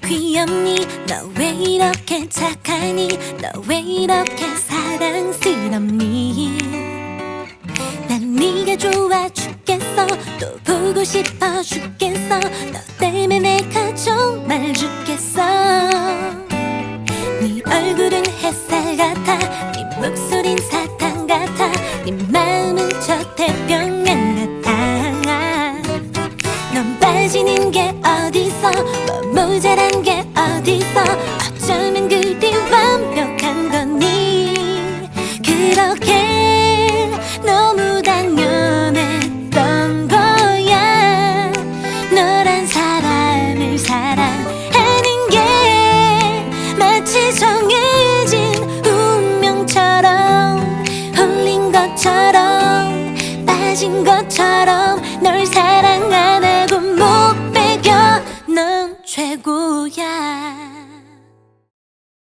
귀엽니 너 왜 이렇게 착하니? 너 왜 이렇게 사랑스럽니? 난 네가 좋아 죽겠어. 또 보고 싶어 죽겠어. 너 때문에 내가 정말 죽겠어. 네 얼굴은 햇살 같아. 네 목소린 사탕 같아. 네 마음은 저 태평 게 어디서? 뭐 모자란 게 어디서? 어쩌면 그리 완벽한 거니? 그렇게 너무 당연했던 거야. 너란 사람을 사랑하는 게 마치 정해진 운명처럼 홀린 것처럼 빠진 것처럼 널 사랑 넌 최고야